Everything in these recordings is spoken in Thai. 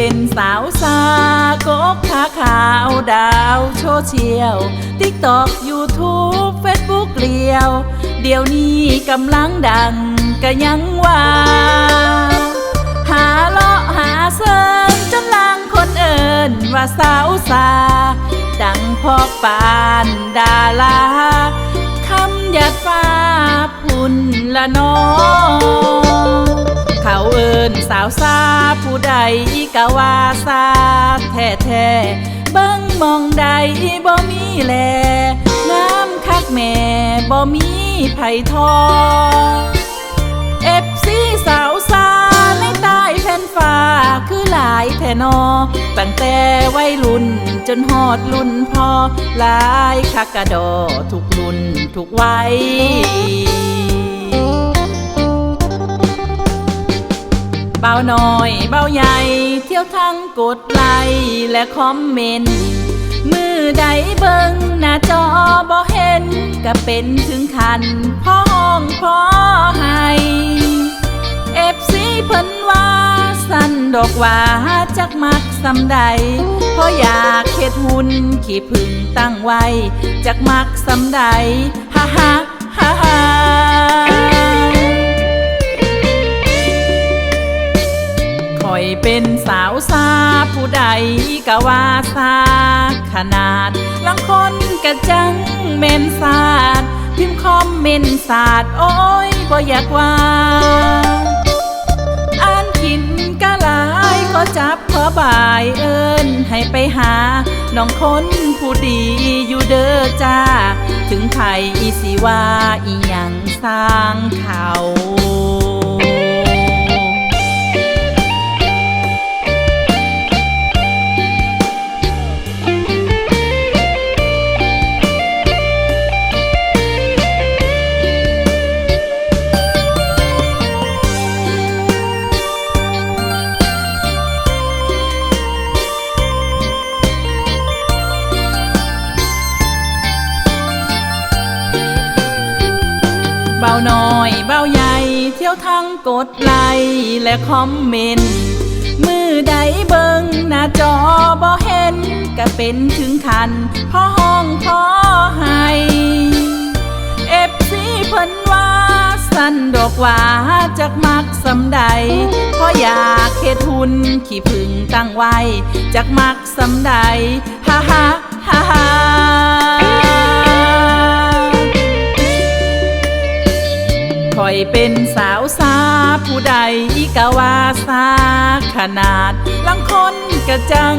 เป็นสาวสากกขาขาวดาวโชเชียวติ๊กตอกยูทูบเฟซบุ๊กเลียว เดี๋ยวนี้กำลังดังก็ยังว่า หาเลาะหาเซิงจนลางคนเอิญว่าสาวสา ดังพอปานดาราคำหยัดฟ้าพุ่นละนอง เขาเอิญสาวซาผู้ใดกะว่าซาแท้แท้ๆเบิ้งมองใดบ่มีแลงามคักแม่บ่มีไผทอเอฟซีสาวซาในใต้แผ่นฟ้าคือหลายแท่นอ ตั้งแต่วัยรุ่นจนหอดรุ่นพอหลายคักกะดอทุกรุ่นทุกวัยาหน่อยเบาใหญ่ เที่ยวทั้งกดไลค์และคอมเมนต์มือใดเบิ่งหน้าจอบ่เห็น ก็เป็นถึงขันพ้องพ้อให้เอฟซีเพิ่นว่าสั่นดอกว่าจักมักสำใดเพราะอยากเฮ็ดหุ่นขี้พึ่งตั้งไว้จักมักสำใดฮ่าฮ่าฮ่าฮ่า ใดกะว่าซาขนาดลังคนกะจังเมนศาสตร์พิมพ์คอมเมนต์ศาสตร์โอ้ยบ่อยากว่าอ่านขินกะหลายก็จับขอบ่ายเอิญให้ไปหาน้องคนผู้ดีอยู่เด้อจ้า ถึงไทยอีสิว่าอีหยังสร้างเขาาหน่อยเบาใหญ่ เที่ยวทั้งกดไลค์และคอมเมนต์มือใดเบิงหน้าจอบ่เห็น ก็เป็นถึงขันพ่อห้องพ่อให้เอฟซีเพิ่นว่าสันดอกว่าจักมักสำใดเพราะอยากเฮ็ดหุ่นขี้พึ่งตั้งไว้จักมักสำใดฮ่าฮ่าฮ่าฮ่า อยเป็นสาวสาผู้ใดกะว่าซาขนาด ลังคนกะจัง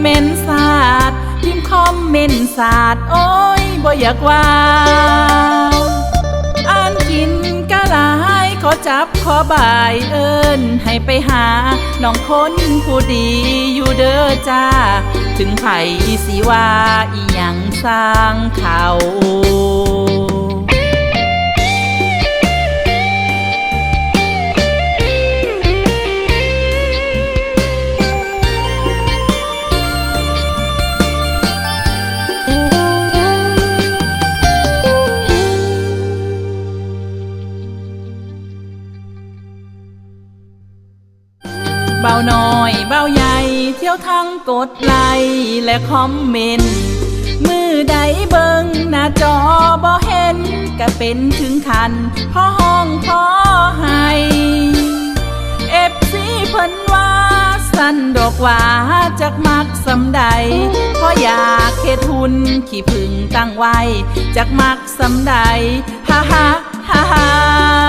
เม่นศาสตร์พิมพ์คอมเมนต์ศาสตร์โอ้ยบ่อยากว่าอ่านกินกะหลายขอจับขอบายเอิญให้ไปหา น้องคนผู้ดีอยู่เด้อจ้า ถึงไผสิว่าอีหยังสร้างเขา เบาหน่อยเบาใหญ่ เที่ยวทั้งกดไลค์และคอมเมนต์มือใดเบิงหน้าจอบ่เห็นก็เป็นถึงขันพ่อห้องพ่อให้เอฟซีเพิ่นว่าสั่นดอกว่าจักมักสำใดเพราะอยากเฮ็ดหุ่นขี้พึ่งตั้งไว้จักมักสำใดฮ่าฮ่าฮ่าฮ่า